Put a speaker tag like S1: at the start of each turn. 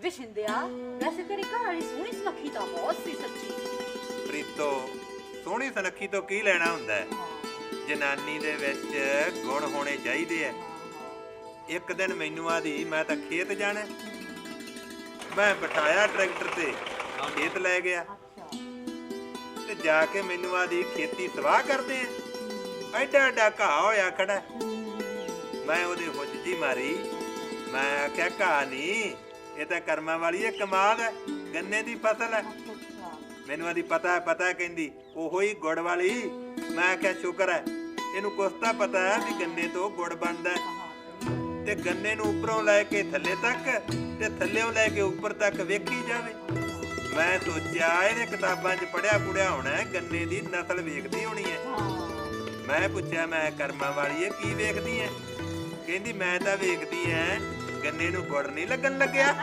S1: ਵੇ ਸ਼ਿੰਦਿਆ ਵੈਸੇ ਤੇਰੀ ਘਰ ਵਾਲੀ ਸੋਹਣੀ ਸੁਨੱਖੀ ਤਾਂ ਬਹੁਤ ਸੀ ਸੱਚੀ
S2: ਪ੍ਰੀਤੋ ਸੋਹਣੀ ਸੁਨੱਖੀ ਤੋਂ ਕੀ ਲੈਣਾ ਹੁੰਦਾ ਹੈ ਜਨਾਨੀ ਦੇ ਵਿੱਚ ਗੁਣ ਹੋਣੇ ਚਾਹੀਦੇ ਆ। ਇੱਕ ਦਿਨ ਮੈਨੂੰ ਆਦੀ, ਮੈਂ ਤਾਂ ਖੇਤ ਜਾਣਾ। ਹੈ। ਮੈਂ ਬਿਠਾਇਆ ਟਰੈਕਟਰ ਤੇ, ਖੇਤ ਲੈ ਗਿਆ। ਤੇ ਜਾ ਕੇ ਮੈਨੂੰ ਆਦੀ, ਖੇਤੀ ਸਵਾਹ ਕਰਦੇ ਆ। ਐਡਾ ਐਡਾ ਘਾਹ ਹੋਇਆ ਖੜਾ। ਹੈ। ਮੈਂ ਉਹਦੇ ਹੁੱਜ ਜੀ ਮਾਰੀ। ਮੈਂ ਆਖਿਆ, ਘਾਹ ਨਹੀਂ ਇਹ ਤਾਂ ਕਰਮਾਂ ਵਾਲੀ ਹੈ, ਕਮਾਲ ਹੈ, ਗੰਨੇ ਦੀ ਫਸਲ ਹੈ। ਮੈਨੂੰ ਆਦੀ ਪਤਾ ਹੈ ਪਤਾ ਹੈ ਕਹਿੰਦੀ, ਉਹੋ ਹੀ ਗੁੜ ਵਾਲੀ। ਮੈਂ ਕਿਹਾ, ਸ਼ੁਕਰ ਹੈ। ਇਹਨੂੰ ਕੁਛ ਤਾਂ ਪਤਾ ਹੈ ਵੀ ਗੰਨੇ ਤੋਂ ਗੁੜ ਬਣਦਾ ਹੈ। ਤੇ ਗੰਨੇ ਨੂੰ ਉੱਪਰੋਂ ਲੈ ਕੇ ਥੱਲੇ ਤੱਕ ਤੇ ਥੱਲੇੋਂ ਲੈ ਕੇ ਉੱਪਰ ਤੱਕ ਵੇਖੀ ਜਾਵੇ। ਮੈਂ ਸੋਚਿਆ, ਇਹਨੇ ਕਿਤਾਬਾਂ 'ਚ ਪੜਿਆ ਪੁੜਿਆ ਹੋਣਾ ਗੰਨੇ ਦੀ ਨਸਲ ਵੇਖਦੀ ਹੋਣੀ ਹੈ। ਮੈਂ ਪੁੱਛਿਆ, ਮੈਂ ਕਰਮਾਂ ਵਾਲੀ ਹੈ ਕੀ ਵੇਖਦੀ ਹੈ? ਕਹਿੰਦੀ, ਮੈਂ ਤਾਂ ਵੇਖਦੀ ਐ ਗੰਨੇ ਨੂੰ ਗੁੜ ਨਹੀਂ ਲੱਗਣ ਲੱਗਿਆ।